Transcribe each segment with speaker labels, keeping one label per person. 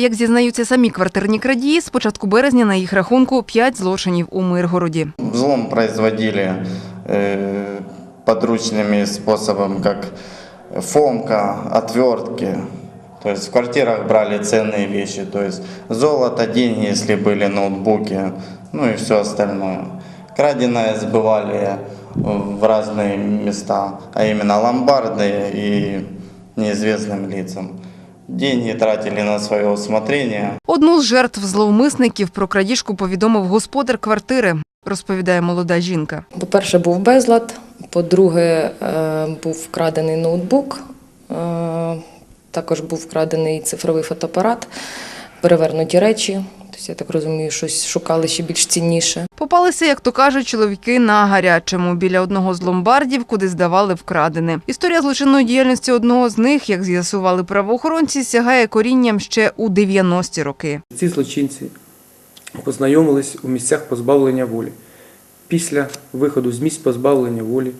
Speaker 1: Як зізнаються самі квартирні крадії, з початку березня на їх рахунку п'ять злочинів у Миргороді.
Speaker 2: Взлом производили э, подручными способами, как фомка, отвертки. То есть в квартирах брали ценные вещи, то есть золото, деньги, если были ноутбуки, ну и все остальное. Краденое сбывали в разные места, а именно ломбарды и неизвестным лицам. Деньги тратили на своє усмотрення.
Speaker 1: Одну з жертв зловмисників про крадіжку повідомив господар квартири, розповідає молода жінка.
Speaker 3: По-перше, був безлад. По-друге, е, був вкрадений ноутбук. Е, Також був вкрадений цифровий фотоапарат, перевернуті речі. Тобто, я так розумію, щось шукали ще більш цінніше.
Speaker 1: Попалися, як то кажуть, чоловіки на гарячому біля одного з ломбардів, куди здавали вкрадене. Історія злочинної діяльності одного з них, як з'ясували правоохоронці, сягає корінням ще у 90-ті роки.
Speaker 4: Ці злочинці познайомились у місцях позбавлення волі. Після виходу з місць позбавлення волі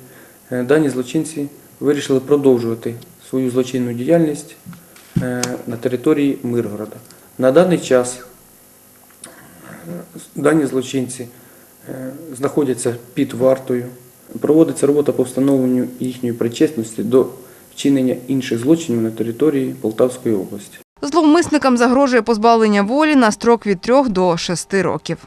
Speaker 4: е, дані злочинці вирішили продовжувати свою злочинну діяльність е, на території Миргорода. На даний час дані злочинці е, знаходяться під вартою. Проводиться робота по встановленню їхньої причесності до вчинення інших злочинів на території Полтавської області.
Speaker 1: Зловмисникам загрожує позбавлення волі на строк від 3 до 6 років.